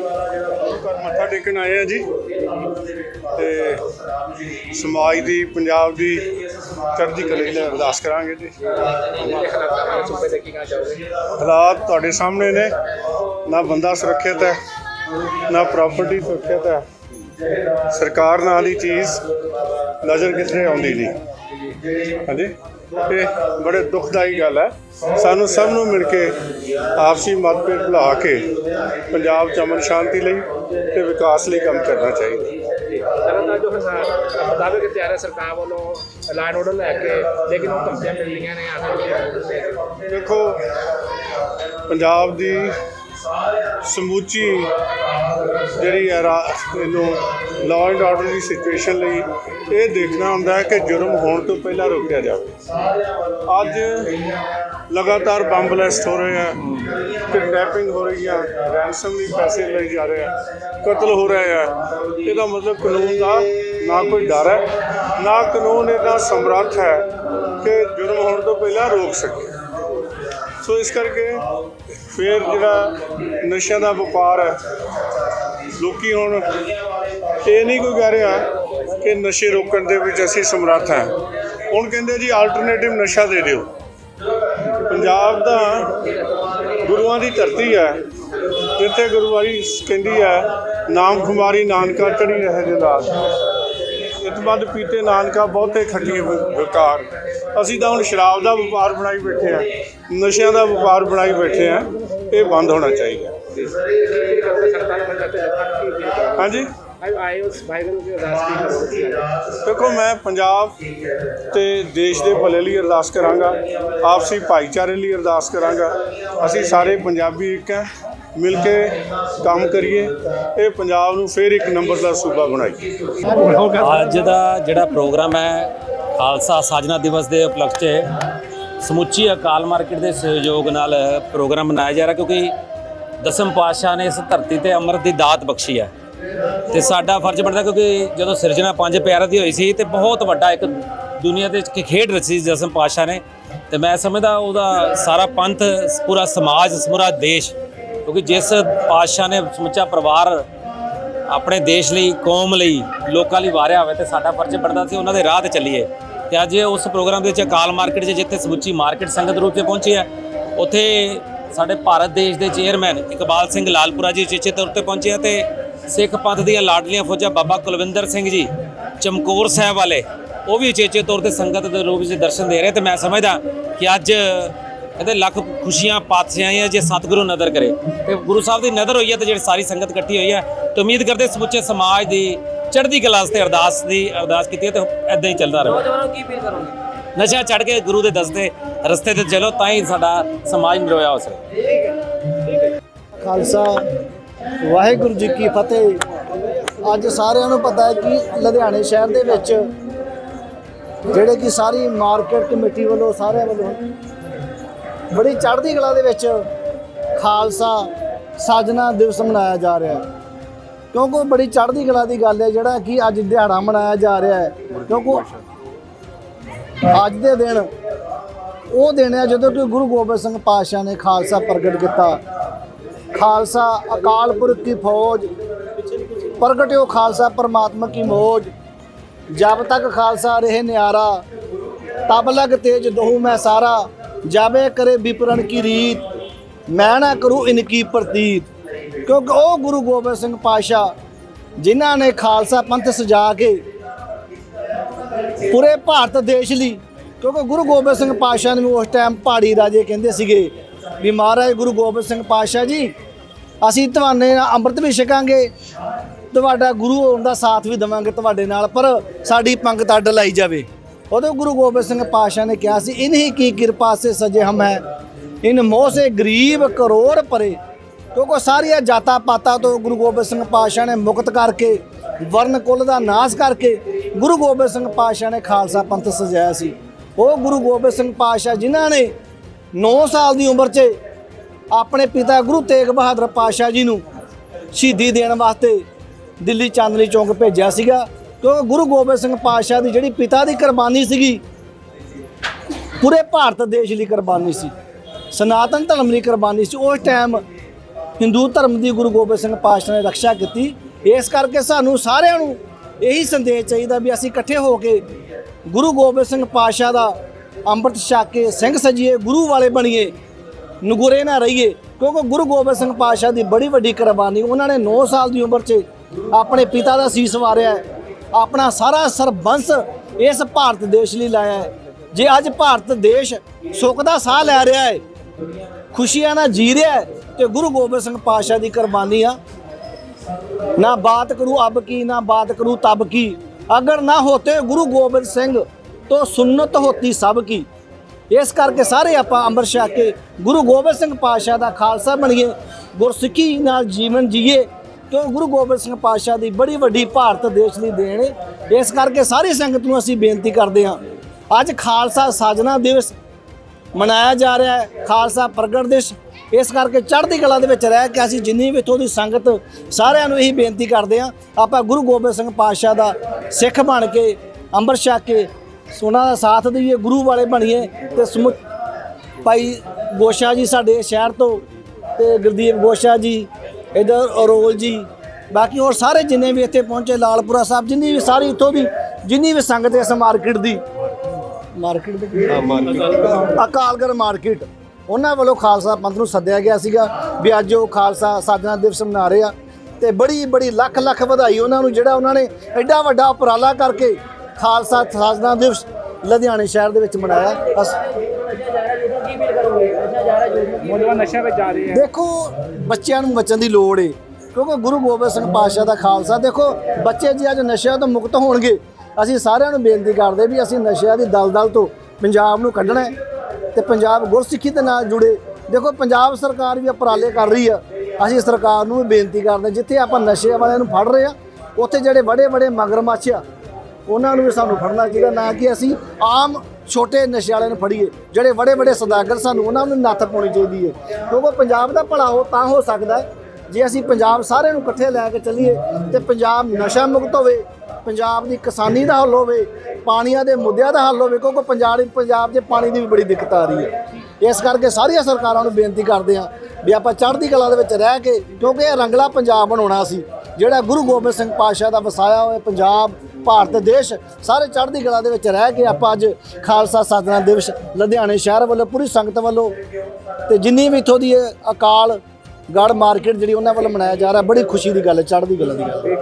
ਘਰ ਮੱਥਾ ਟੇਕਣ ਆਏ ਆ ਜੀ। ਤੇ ਸਮਾਜ ਦੀ, ਪੰਜਾਬ ਦੀ ਚੜ੍ਹਦੀ ਕਲੇ ਲਈ ਅਰਦਾਸ ਕਰਾਂਗੇ ਜੀ। ਹਾਲਾਤ ਤੁਹਾਡੇ ਸਾਹਮਣੇ ਨੇ। ਨਾ ਬੰਦਾ ਸੁਰੱਖਿਅਤ ਹੈ, ਨਾ ਪ੍ਰਾਪਰਟੀ ਸੁਰੱਖਿਅਤ ਹੈ। ਸਰਕਾਰ ਨਾਲ ਹੀ ਚੀਜ਼ ਨਜ਼ਰ ਕਿਧਰੇ ਆਉਂਦੀ ਨਹੀਂ। ਹਾਂਜੀ। ਇਹ ਬੜੇ ਦੁਖਦਾਈ ਗੱਲ ਹੈ। ਸਾਨੂੰ ਸਭ ਨੂੰ ਮਿਲ ਕੇ ਆਪਸੀ ਮਤਭੇਦ ਭੁਲਾ ਕੇ ਪੰਜਾਬ ਚ ਅਮਨ ਸ਼ਾਂਤੀ ਲਈ ਤੇ ਵਿਕਾਸ ਲਈ ਕੰਮ ਕਰਨਾ ਚਾਹੀਦਾ। ਤਰ੍ਹਾਂ ਜੋ ਮੁਤਾਬਕ ਕਿ ਤਿਆਰ ਹੈ ਸਰਕਾਰ ਵੱਲੋਂ ਲਾਈਨ ਆਰਡਰ ਲੈ ਕੇ ਲੇਕਿਨ ਉਹ ਧਮਕੀਆਂ ਮਿਲ ਰਹੀਆਂ ਨੇ। ਆਖਰ ਦੇਖੋ ਪੰਜਾਬ ਦੀ ਸਮੁੱਚੀ ਜਿਹੜੀ ਹੈ ਇਹਨੂੰ ਲਾਅ ਐਂਡ ਆਰਡਰ ਦੀ ਸਿਚੁਏਸ਼ਨ ਲਈ ਇਹ ਦੇਖਣਾ ਹੁੰਦਾ ਹੈ ਕਿ ਜੁਰਮ ਹੋਣ ਤੋਂ ਪਹਿਲਾਂ ਰੋਕਿਆ ਜਾਵੇ। ਅੱਜ ਲਗਾਤਾਰ ਬੰਬ ਬਲੈਸਟ ਹੋ ਰਹੇ ਆ ਕਿਡਨੈਪਿੰਗ ਹੋ ਰਹੀ ਆ ਰੈਂਸਮ ਵੀ ਪੈਸੇ ਲਏ ਜਾ ਰਹੇ ਆ, ਕਤਲ ਹੋ ਰਿਹਾ ਆ। ਇਹਦਾ ਮਤਲਬ ਕਾਨੂੰਨ ਦਾ ਨਾ ਕੋਈ ਡਰ ਹੈ, ਨਾ ਕਾਨੂੰਨ ਇਹਦਾ ਸਮਰੱਥ ਹੈ ਕਿ ਜੁਰਮ ਹੋਣ ਤੋਂ ਪਹਿਲਾਂ ਰੋਕ ਸਕੇ। ਸੋ ਇਸ ਕਰਕੇ ਫਿਰ ਜਿਹੜਾ ਨਸ਼ਿਆਂ ਦਾ ਵਪਾਰ ਹੈ, ਲੋਕੀ ਹੁਣ ਇਹ ਨਹੀਂ ਕੋਈ ਕਹਿ ਰਿਹਾ ਕਿ ਨਸ਼ੇ ਰੋਕਣ ਦੇ ਵਿੱਚ ਅਸੀਂ ਸਮਰੱਥ ਹਾਂ। ਹੁਣ ਕਹਿੰਦੇ ਜੀ ਆਲਟਰਨੇਟਿਵ ਨਸ਼ਾ ਦੇ ਦਿਓ। ਪੰਜਾਬ ਦਾ ਗੁਰੂਆਂ ਦੀ ਧਰਤੀ ਹੈ ਜਿੱਥੇ ਗੁਰੂਵਾਰੀ ਕਹਿੰਦੀ ਹੈ, ਨਾਮ ਖੁਮਾਰੀ ਨਾਨਕਾ ਚੜੀ ਰਹੇ ਜਲਾਲ ਇਤਮਦ ਪੀਤੇ ਨਾਨਕਾ ਬਹੁਤੇ ਖੱਟੀਏ ਵਿਕਾਰ। ਅਸੀਂ ਤਾਂ ਹੁਣ ਸ਼ਰਾਬ ਦਾ ਵਪਾਰ ਬਣਾਈ ਬੈਠੇ ਆ ਨਸ਼ਿਆਂ ਦਾ ਵਪਾਰ ਬਣਾਈ ਬੈਠੇ ਆ ਇਹ ਬੰਦ ਹੋਣਾ ਚਾਹੀਦਾ। ਹਾਂਜੀ? ਉਸ ਭਾਈ ਨੂੰ ਅਰਦਾਸ ਦੇਖੋ ਮੈਂ ਪੰਜਾਬ ਤੇ ਦੇਸ਼ ਦੇ ਭਲੇ ਲਈ ਅਰਦਾਸ ਕਰਾਂਗਾ ਆਪਸੀ ਭਾਈਚਾਰੇ ਲਈ ਅਰਦਾਸ ਕਰਾਂਗਾ। ਅਸੀਂ ਸਾਰੇ ਪੰਜਾਬੀ ਇੱਕ ਹੈ ਮਿਲ ਕੇ ਕੰਮ ਕਰੀਏ ਇਹ ਪੰਜਾਬ ਨੂੰ ਫਿਰ ਇੱਕ ਨੰਬਰ ਦਾ ਸੂਬਾ ਬਣਾਈਏ। ਅੱਜ ਦਾ ਜਿਹੜਾ ਪ੍ਰੋਗਰਾਮ ਹੈ ਖਾਲਸਾ ਸਾਜਨਾ ਦਿਵਸ ਦੇ ਉਪਲਕਸ਼ 'ਚ ਸਮੁੱਚੀ ਅਕਾਲ ਮਾਰਕੀਟ ਦੇ ਸਹਿਯੋਗ ਨਾਲ ਪ੍ਰੋਗਰਾਮ ਮਨਾਇਆ ਜਾ ਰਿਹਾ ਕਿਉਂਕਿ ਦਸਮ ਪਾਤਸ਼ਾਹ ਨੇ ਇਸ ਧਰਤੀ ਤੇ ਅੰਮ੍ਰਿਤ ਦੀ ਦਾਤ ਬਖਸ਼ੀ ਹੈ। ਤੇ ਸਾਡਾ ਫਰਜ਼ ਬਣਦਾ ਕਿਉਂਕਿ ਜਦੋਂ ਸਿਰਜਣਾ ਪੰਜ ਪਿਆਰਿਆਂ ਦੀ ਹੋਈ ਸੀ ਤੇ ਬਹੁਤ ਵੱਡਾ ਇੱਕ ਦੁਨੀਆ ਦੇ ਵਿੱਚ ਖੇਡ ਰਚੀ ਸੀ ਦਸਮ ਪਾਤਸ਼ਾਹ ਨੇ। ਤੇ ਮੈਂ ਸਮਝਦਾ ਉਹਦਾ ਸਾਰਾ ਪੰਥ, ਪੂਰਾ ਸਮਾਜ ਸਮੂਰਾ ਦੇਸ਼, ਕਿਉਂਕਿ ਜਿਸ ਪਾਤਸ਼ਾਹ ਨੇ ਸਮੁੱਚਾ ਪਰਿਵਾਰ ਆਪਣੇ ਦੇਸ਼ ਲਈ, ਕੌਮ ਲਈ ਲੋਕਾਂ ਲਈ ਵਾਰਿਆ ਹੋਵੇ ਤੇ ਸਾਡਾ ਫਰਜ਼ ਬਣਦਾ ਸੀ ਉਹਨਾਂ ਦੇ ਰਾਹ ਤੇ ਚੱਲੀਏ। ਤੇ ਅੱਜ ਉਸ ਪ੍ਰੋਗਰਾਮ ਦੇ ਵਿੱਚ ਅਕਾਲ ਮਾਰਕੀਟ 'ਚ ਜਿੱਥੇ ਸਮੁੱਚੀ ਮਾਰਕੀਟ ਸੰਗਤ ਰੂਪ 'ਚ ਪਹੁੰਚੀ ਹੈ, ਉੱਥੇ ਸਾਡੇ ਭਾਰਤ ਦੇਸ਼ ਦੇ ਚੇਅਰਮੈਨ ਇਕਬਾਲ ਸਿੰਘ ਲਾਲਪੁਰਾ ਜੀ ਚੇਚੇ ਤੌਰ ਤੇ ਪਹੁੰਚੇ ਆ ਤੇ ਸਿੱਖ ਪੰਥ ਦੀਆਂ ਲਾਡਲੀਆਂ ਫੌਜਾਂ ਬਾਬਾ ਕੁਲਵਿੰਦਰ ਸਿੰਘ ਜੀ ਚਮਕੌਰ ਸਾਹਿਬ ਵਾਲੇ ਉਹ ਵੀ ਉਚੇਚੇ ਤੌਰ ਤੇ ਸੰਗਤ ਦੇ ਰੂਪ ਵਿੱਚ ਦਰਸ਼ਨ ਦੇ ਰਹੇ ਤੇ ਮੈਂ ਸਮਝਦਾ ਕਿ ਅੱਜ ਕਹਿੰਦੇ ਲੱਖ ਖੁਸ਼ੀਆਂ ਪਾਤਸ਼ਾਹੀਆਂ ਜੇ ਸਤਿਗੁਰੂ ਨਦਰ ਕਰੇ। ਤੇ ਗੁਰੂ ਸਾਹਿਬ ਦੀ ਨਜ਼ਰ ਹੋਈ ਹੈ ਤੇ ਜਿਹੜੀ ਸਾਰੀ ਸੰਗਤ ਇਕੱਠੀ ਹੋਈ ਹੈ ਤੇ ਉਮੀਦ ਕਰਦੇ ਸਮੁੱਚੇ ਸਮਾਜ ਦੀ ਚੜ੍ਹਦੀ ਕਲਾ ਵਾਸਤੇ ਅਰਦਾਸ ਦੀ ਅਰਦਾਸ ਕੀਤੀ ਹੈ ਤੇ ਐਦਾਂ ਹੀ ਚੱਲਦਾ ਰਹੇ। ਨੌਜਵਾਨਾਂ ਨੂੰ ਕੀ ਅਪੀਲ ਕਰੋਗੇ? ਨਸ਼ਾ ਛੱਡ ਕੇ ਗੁਰੂ ਦੇ ਦਸਤੇ ਰਸਤੇ ਤੇ ਚੱਲੋ ਤਾਂ ਹੀ ਸਾਡਾ ਸਮਾਜ ਨਿਰੋਇਆ ਹੋ ਸਕੇ। ਖਾਲਸਾ ਵਾਹਿਗੁਰੂ ਜੀ ਕੀ ਫਤਿਹ। ਅੱਜ ਸਾਰਿਆਂ ਨੂੰ ਪਤਾ ਹੈ ਕਿ ਲੁਧਿਆਣੇ ਸ਼ਹਿਰ ਦੇ ਵਿੱਚ ਜਿਹੜੇ ਕਿ ਸਾਰੀ ਮਾਰਕੀਟ ਕਮੇਟੀ ਵੱਲੋਂ ਸਾਰਿਆਂ ਵੱਲੋਂ ਬੜੀ ਚੜ੍ਹਦੀ ਕਲਾ ਦੇ ਵਿੱਚ ਖਾਲਸਾ ਸਾਜਨਾ ਦਿਵਸ ਮਨਾਇਆ ਜਾ ਰਿਹਾ ਹੈ। ਕਿਉਂਕਿ ਬੜੀ ਚੜ੍ਹਦੀ ਕਲਾ ਦੀ ਗੱਲ ਹੈ ਜਿਹੜਾ ਕਿ ਅੱਜ ਦਿਹਾੜਾ ਮਨਾਇਆ ਜਾ ਰਿਹਾ ਹੈ। ਕਿਉਂਕਿ ਅੱਜ ਦੇ ਦਿਨ ਉਹ ਦਿਨ ਹੈ ਜਦੋਂ ਕਿ ਗੁਰੂ ਗੋਬਿੰਦ ਸਿੰਘ ਪਾਤਸ਼ਾਹ ਨੇ ਖਾਲਸਾ ਪ੍ਰਗਟ ਕੀਤਾ। ਖਾਲਸਾ ਅਕਾਲ ਪੁਰਖ ਕੀ ਫੌਜ। ਪ੍ਰਗਟਿਓ ਖਾਲਸਾ ਪਰਮਾਤਮਾ ਕੀ ਮੋਜ। ਜਬ ਤੱਕ ਖਾਲਸਾ ਰਹੇ ਨਿਆਰਾ, ਤਬ ਲਗ ਤੇਜ ਦਹੂ ਮੈਂ ਸਾਰਾ। ਜਾਵੇ ਕਰੇ ਵਿਪਰਨ ਕੀ ਰੀਤ, ਮੈਂ ਨਾ ਕਰੂ ਇਨਕੀ ਪ੍ਰਤੀਤ। ਕਿਉਂਕਿ ਉਹ ਗੁਰੂ ਗੋਬਿੰਦ ਸਿੰਘ ਪਾਤਸ਼ਾਹ, ਜਿਨ੍ਹਾਂ ਨੇ ਖਾਲਸਾ ਪੰਥ ਸਜਾ ਕੇ ਪੂਰੇ ਭਾਰਤ ਦੇਸ਼ ਲਈ, ਕਿਉਂਕਿ ਗੁਰੂ ਗੋਬਿੰਦ ਸਿੰਘ ਪਾਤਸ਼ਾਹ ਨੂੰ ਉਸ ਟਾਈਮ ਪਹਾੜੀ ਰਾਜੇ ਕਹਿੰਦੇ ਸੀਗੇ ਵੀ ਮਹਾਰਾਜ ਗੁਰੂ ਗੋਬਿੰਦ ਸਿੰਘ ਪਾਤਸ਼ਾਹ ਜੀ ਅਸੀਂ ਤੁਹਾਨੇ ਨਾਲ ਅੰਮ੍ਰਿਤ ਵੀ ਛਕਾਂਗੇ, ਤੁਹਾਡਾ ਗੁਰੂ ਹੋਣ ਦਾ ਸਾਥ ਵੀ ਦੇਵਾਂਗੇ ਤੁਹਾਡੇ ਨਾਲ, ਪਰ ਸਾਡੀ ਪੰਗਤ ਅੱਡ ਲਾਈ ਜਾਵੇ। ਉਦੋਂ ਗੁਰੂ ਗੋਬਿੰਦ ਸਿੰਘ ਪਾਤਸ਼ਾਹ ਨੇ ਕਿਹਾ ਸੀ, ਇਨਹੀ ਕੀ ਕਿਰਪਾ ਸੇ ਸਜੇ ਹਮ ਹੈ, ਇਨ ਮੋਹ ਸੇ ਗਰੀਬ ਕਰੋੜ ਪਰੇ। ਕਿਉਂਕਿ ਸਾਰੀਆਂ ਜਾਤਾਂ ਪਾਤਾਂ ਤੋਂ ਗੁਰੂ ਗੋਬਿੰਦ ਸਿੰਘ ਪਾਤਸ਼ਾਹ ਨੇ ਮੁਕਤ ਕਰਕੇ, ਵਰਨ ਕੁੱਲ ਦਾ ਨਾਸ਼ ਕਰਕੇ ਗੁਰੂ ਗੋਬਿੰਦ ਸਿੰਘ ਪਾਤਸ਼ਾਹ ਨੇ ਖਾਲਸਾ ਪੰਥ ਸਜਾਇਆ ਸੀ। ਉਹ ਗੁਰੂ ਗੋਬਿੰਦ ਸਿੰਘ ਪਾਤਸ਼ਾਹ ਜਿਨ੍ਹਾਂ ਨੇ 9 ਸਾਲ ਦੀ ਉਮਰ 'ਚ ਆਪਣੇ ਪਿਤਾ ਗੁਰੂ ਤੇਗ ਬਹਾਦਰ ਪਾਤਸ਼ਾਹ ਜੀ ਨੂੰ ਸ਼ਹੀਦੀ ਦੇਣ ਵਾਸਤੇ ਦਿੱਲੀ ਚਾਂਦਨੀ ਚੌਂਕ ਭੇਜਿਆ ਸੀਗਾ, ਕਿਉਂਕਿ ਗੁਰੂ ਗੋਬਿੰਦ ਸਿੰਘ ਪਾਤਸ਼ਾਹ ਦੀ ਜਿਹੜੀ ਪਿਤਾ ਦੀ ਕੁਰਬਾਨੀ ਸੀਗੀ, ਪੂਰੇ ਭਾਰਤ ਦੇਸ਼ ਲਈ ਕੁਰਬਾਨੀ ਸੀ, ਸਨਾਤਨ ਧਰਮ ਲਈ ਕੁਰਬਾਨੀ ਸੀ। ਉਸ ਟਾਈਮ ਹਿੰਦੂ ਧਰਮ ਦੀ ਗੁਰੂ ਗੋਬਿੰਦ ਸਿੰਘ ਪਾਤਸ਼ਾਹ ਨੇ ਰੱਖਿਆ ਕੀਤੀ। ਇਸ ਕਰਕੇ ਸਾਨੂੰ ਸਾਰਿਆਂ ਨੂੰ ਇਹੀ ਸੰਦੇਸ਼ ਚਾਹੀਦਾ ਵੀ ਅਸੀਂ ਇਕੱਠੇ ਹੋ ਕੇ ਗੁਰੂ ਗੋਬਿੰਦ ਸਿੰਘ ਪਾਤਸ਼ਾਹ ਦਾ ਅੰਮ੍ਰਿਤ ਛਕ ਕੇ ਸਿੰਘ ਸਜੀਏ, ਗੁਰੂ ਵਾਲੇ ਬਣੀਏ। ਨਗੁਰੇ ਨਾ ਰਹੀਏ, ਕਿਉਂਕਿ ਗੁਰੂ ਗੋਬਿੰਦ ਸਿੰਘ ਪਾਤਸ਼ਾਹ ਦੀ ਬੜੀ ਵੱਡੀ ਕੁਰਬਾਨੀ, ਉਹਨਾਂ ਨੇ 9 ਸਾਲ ਦੀ ਉਮਰ 'ਚ ਆਪਣੇ ਪਿਤਾ ਦਾ ਸੀਸ ਵਾਰਿਆ ਆਪਣਾ ਸਾਰਾ ਸਰਬੰਸ ਇਸ ਭਾਰਤ ਦੇਸ਼ ਲਈ ਲਾਇਆ ਹੈ। ਜੇ ਅੱਜ ਭਾਰਤ ਦੇਸ਼ ਸੁੱਖ ਦਾ ਸਾਹ ਲੈ ਰਿਹਾ ਹੈ, ਖੁਸ਼ੀਆਂ ਨਾਲ ਜੀ ਰਿਹਾ ਹੈ, ਤੇ ਗੁਰੂ ਗੋਬਿੰਦ ਸਿੰਘ ਪਾਤਸ਼ਾਹ ਦੀ ਕੁਰਬਾਨੀ ਆ। ਨਾ ਬਾਤ ਕਰੂ ਅਬ ਕੀ, ਨਾ ਬਾਤ ਕਰੂ ਤਬ ਕੀ, ਅਗਰ ਨਾ ਹੋਤੇ ਗੁਰੂ ਗੋਬਿੰਦ ਸਿੰਘ ਤੋ ਸੁਨਨਤ ਹੋਤੀ ਸਭ ਕੀ ਇਸ ਕਰਕੇ ਸਾਰੇ ਆਪਾਂ ਅੰਮ੍ਰਿਤ ਛਕ ਕੇ ਗੁਰੂ ਗੋਬਿੰਦ ਸਿੰਘ ਪਾਤਸ਼ਾਹ ਦਾ ਖਾਲਸਾ ਬਣੀਏ, ਗੁਰਸਿੱਖੀ ਨਾਲ ਜੀਵਨ ਜੀਏ ਕਿਉਂ ਗੁਰੂ ਗੋਬਿੰਦ ਸਿੰਘ ਪਾਤਸ਼ਾਹ ਦੀ ਬੜੀ ਵੱਡੀ ਭਾਰਤ ਦੇਸ਼ ਦੀ ਦੇਣ ਹੈ। ਇਸ ਕਰਕੇ ਸਾਰੀ ਸੰਗਤ ਨੂੰ ਅਸੀਂ ਬੇਨਤੀ ਕਰਦੇ ਹਾਂ, ਅੱਜ ਖਾਲਸਾ ਸਾਜਨਾ ਦਿਵਸ ਮਨਾਇਆ ਜਾ ਰਿਹਾ ਹੈ, ਖਾਲਸਾ ਪ੍ਰਗਟ ਦਿਵਸ ਇਸ ਕਰਕੇ ਚੜ੍ਹਦੀ ਕਲਾ ਦੇ ਵਿੱਚ ਰਹਿ ਕੇ ਅਸੀਂ ਜਿੰਨੀ ਵੀ ਇੱਥੋਂ ਦੀ ਸੰਗਤ, ਸਾਰਿਆਂ ਨੂੰ ਇਹੀ ਬੇਨਤੀ ਕਰਦੇ ਹਾਂ, ਆਪਾਂ ਗੁਰੂ ਗੋਬਿੰਦ ਸਿੰਘ ਪਾਤਸ਼ਾਹ ਦਾ ਸਿੱਖ ਬਣ ਕੇ, ਅੰਮ੍ਰਿਤ ਛਕ ਕੇ ਸੋਨਾ ਦਾ ਸਾਥ ਦਈਏ ਗੁਰੂ ਵਾਲੇ ਬਣੀਏ ਤੇ ਸਮੁ ਭਾਈ ਗੋਸ਼ਾ ਜੀ ਸਾਡੇ ਸ਼ਹਿਰ ਤੋਂ ਤੇ ਗੁਰਦੀਪ ਗੋਸ਼ਾ ਜੀ ਇਧਰ ਅਰੋਲ ਜੀ ਬਾਕੀ ਹੋਰ ਸਾਰੇ ਜਿੰਨੇ ਵੀ ਇੱਥੇ ਪਹੁੰਚੇ ਲਾਲਪੁਰਾ ਸਾਹਿਬ ਜਿੰਨੀ ਵੀ ਸਾਰੀ ਇੱਥੋਂ ਦੀ ਜਿੰਨੀ ਵੀ ਸੰਗਤ ਇਸ ਮਾਰਕੀਟ ਦੀ। ਮਾਰਕੀਟ ਦੇ ਅਕਾਲਗੜ ਮਾਰਕੀਟ। ਉਹਨਾਂ ਵੱਲੋਂ ਖਾਲਸਾ ਪੰਥ ਨੂੰ ਸੱਦਿਆ ਗਿਆ ਸੀਗਾ ਵੀ ਅੱਜ ਉਹ ਖਾਲਸਾ ਸਾਧਨਾ ਦਿਵਸ ਮਨਾ ਰਹੇ ਆ। ਤੇ ਬੜੀ ਬੜੀ ਲੱਖ ਲੱਖ ਵਧਾਈ ਉਹਨਾਂ ਨੂੰ ਜਿਹੜਾ ਉਹਨਾਂ ਨੇ ਐਡਾ ਵੱਡਾ ਉਪਰਾਲਾ ਕਰਕੇ ਖਾਲਸਾ ਸਾਧਨਾ ਦਿਵਸ ਲੁਧਿਆਣੇ ਸ਼ਹਿਰ ਦੇ ਵਿੱਚ ਮਨਾਇਆ। ਅਸ- ਨੌਜਵਾਨ ਨਸ਼ਿਆਂ ਵਿੱਚ ਜਾ ਰਹੇ ਹੈ ਦੇਖੋ, ਬੱਚਿਆਂ ਨੂੰ ਬਚਣ ਦੀ ਲੋੜ ਏ, ਕਿਉਂਕਿ ਗੁਰੂ ਗੋਬਿੰਦ ਸਿੰਘ ਪਾਤਸ਼ਾਹ ਦਾ ਖਾਲਸਾ। ਦੇਖੋ, ਬੱਚੇ ਜੀ ਅੱਜ ਨਸ਼ਿਆਂ ਤੋਂ ਮੁਕਤ ਹੋਣਗੇ। ਅਸੀਂ ਸਾਰਿਆਂ ਨੂੰ ਬੇਨਤੀ ਕਰਦੇ ਵੀ ਅਸੀਂ ਨਸ਼ਿਆਂ ਦੀ ਦਲਦਲ ਤੋਂ ਪੰਜਾਬ ਨੂੰ ਕੱਢਣਾ ਹੈ ਤੇ ਪੰਜਾਬ ਗੁਰਸਿੱਖੀ ਦੇ ਨਾਲ ਜੁੜੇ। ਦੇਖੋ, ਪੰਜਾਬ ਸਰਕਾਰ ਵੀ ਉਪਰਾਲੇ ਕਰ ਰਹੀ ਆ। ਅਸੀਂ ਸਰਕਾਰ ਨੂੰ ਵੀ ਬੇਨਤੀ ਕਰਦੇ ਜਿੱਥੇ ਆਪਾਂ ਨਸ਼ੇ ਵਾਲਿਆਂ ਨੂੰ ਫੜ ਰਹੇ ਆ ਉੱਥੇ ਜਿਹੜੇ ਬੜੇ ਬੜੇ ਮਗਰਮੱਛ ਆ ਉਹਨਾਂ ਨੂੰ ਵੀ ਸਾਨੂੰ ਫੜਨਾ ਚਾਹੀਦਾ, ਨਾ ਕਿ ਅਸੀਂ ਆਮ ਛੋਟੇ ਨਸ਼ੇ ਵਾਲਿਆਂ ਨੂੰ ਫੜੀਏ, ਜਿਹੜੇ ਬੜੇ ਬੜੇ ਸੌਦਾਗਰ ਸਾਨੂੰ ਉਹਨਾਂ ਨੂੰ ਨੱਥ ਪਾਉਣੀ ਚਾਹੀਦੀ ਹੈ ਕਿਉਂਕਿ ਪੰਜਾਬ ਦਾ ਭਲਾ ਹੋ ਤਾਂ ਹੋ ਸਕਦਾ ਹੈ, ਜੇ ਅਸੀਂ ਪੰਜਾਬ ਸਾਰਿਆਂ ਨੂੰ ਇਕੱਠੇ ਲੈ ਕੇ ਚੱਲੀਏ ਤੇ ਪੰਜਾਬ ਨਸ਼ਾ ਮੁਕਤ ਹੋਵੇ, ਪੰਜਾਬ ਦੀ ਕਿਸਾਨੀ ਦਾ ਹੱਲ ਹੋਵੇ, ਪਾਣੀਆਂ ਦੇ ਮੁੱਦਿਆਂ ਦਾ ਹੱਲ ਹੋਵੇ, ਕਿਉਂਕਿ ਪੰਜਾਬ ਪੰਜਾਬ 'ਚ ਪਾਣੀ ਦੀ ਵੀ ਬੜੀ ਦਿੱਕਤ ਆ ਰਹੀ ਹੈ। ਇਸ ਕਰਕੇ ਸਾਰੀਆਂ ਸਰਕਾਰਾਂ ਨੂੰ ਬੇਨਤੀ ਕਰਦੇ ਹਾਂ ਵੀ ਆਪਾਂ ਚੜ੍ਹਦੀ ਕਲਾ ਦੇ ਵਿੱਚ ਰਹਿ ਕੇ, ਕਿਉਂਕਿ ਇਹ ਰੰਗਲਾ ਪੰਜਾਬ ਬਣਾਉਣਾ ਸੀ। ਜਿਹੜਾ ਗੁਰੂ ਗੋਬਿੰਦ ਸਿੰਘ ਪਾਤਸ਼ਾਹ ਦਾ ਵਸਾਇਆ ਹੋਇਆ ਪੰਜਾਬ, ਭਾਰਤ, ਦੇਸ਼, ਸਾਰੇ ਚੜ੍ਹਦੀ ਕਲਾ ਦੇ ਵਿੱਚ ਰਹਿ ਕੇ ਆਪਾਂ ਅੱਜ ਖਾਲਸਾ ਸਾਧਨਾ ਦਿਵਸ ਲੁਧਿਆਣੇ ਸ਼ਹਿਰ ਵੱਲੋਂ, ਪੂਰੀ ਸੰਗਤ ਵੱਲੋਂ, ਤੇ ਜਿੰਨੀ ਵੀ ਇੱਥੋਂ ਦੀ ਅਕਾਲ ਗੜ ਮਾਰਕੀਟ ਜਿਹੜੀ ਉਹਨਾਂ ਵੱਲੋਂ ਮਨਾਇਆ ਜਾ ਰਿਹਾ, ਬੜੀ ਖੁਸ਼ੀ ਦੀ ਗੱਲ ਹੈ, ਚੜ੍ਹਦੀ ਕਲਾ ਦੀ ਗੱਲ